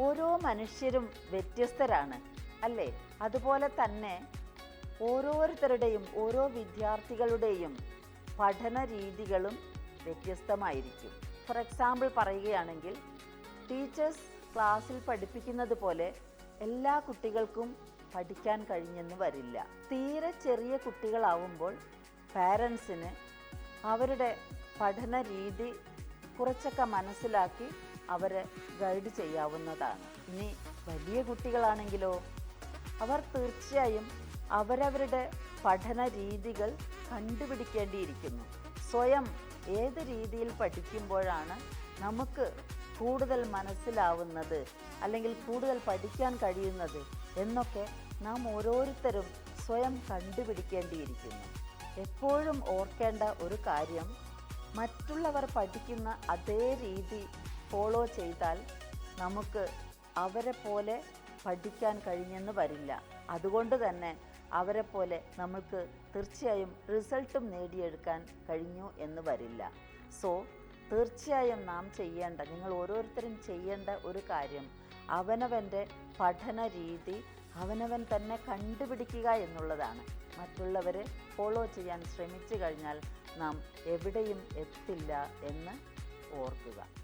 ഓരോ മനുഷ്യരും വ്യത്യസ്തരാണ് അല്ലേ? അതുപോലെ തന്നെ ഓരോരുത്തരുടെയും ഓരോ വിദ്യാർത്ഥികളുടെയും പഠന രീതികളും വ്യത്യസ്തമായിരിക്കും. ഫോർ എക്സാമ്പിൾ പറയുകയാണെങ്കിൽ ടീച്ചേഴ്സ് ക്ലാസ്സിൽ പഠിപ്പിക്കുന്നത് പോലെ എല്ലാ കുട്ടികൾക്കും പഠിക്കാൻ കഴിഞ്ഞെന്ന് വരില്ല. തീരെ ചെറിയ കുട്ടികളാവുമ്പോൾ പാരൻസിന് അവരുടെ പഠന രീതി കുറച്ചൊക്കെ മനസ്സിലാക്കി അവരെ ഗൈഡ് ചെയ്യാവുന്നതാണ്. ഇനി വലിയ കുട്ടികളാണെങ്കിലോ അവർ തീർച്ചയായും അവരവരുടെ പഠന രീതികൾ കണ്ടുപിടിക്കേണ്ടിയിരിക്കുന്നു. സ്വയം ഏത് രീതിയിൽ പഠിക്കുമ്പോഴാണ് നമുക്ക് കൂടുതൽ മനസ്സിലാവുന്നത് അല്ലെങ്കിൽ കൂടുതൽ പഠിക്കാൻ കഴിയുന്നത് എന്നൊക്കെ നാം ഓരോരുത്തരും സ്വയം കണ്ടുപിടിക്കേണ്ടിയിരിക്കുന്നു. എപ്പോഴും ഓർക്കേണ്ട ഒരു കാര്യം മറ്റുള്ളവർ പഠിക്കുന്ന അതേ രീതി ഫോളോ ചെയ്താൽ നമുക്ക് അവരെ പോലെ പഠിക്കാൻ കഴിഞ്ഞെന്ന് വരില്ല. അതുകൊണ്ട് തന്നെ അവരെ പോലെ നമുക്ക് തീർച്ചയായും റിസൾട്ടും നേടിയെടുക്കാൻ കഴിഞ്ഞു എന്ന് വരില്ല. സോ തീർച്ചയായും നാം ചെയ്യേണ്ട നിങ്ങൾ ഓരോരുത്തരും ചെയ്യേണ്ട ഒരു കാര്യം അവനവന്റെ പഠന രീതി അവനവൻ തന്നെ കണ്ടുപിടിക്കുക എന്നുള്ളതാണ്. മറ്റുള്ളവരെ ഫോളോ ചെയ്യാൻ ശ്രമിച്ചു കഴിഞ്ഞാൽ നാം എവിടെയും എത്തില്ല എന്ന് ഓർക്കുക.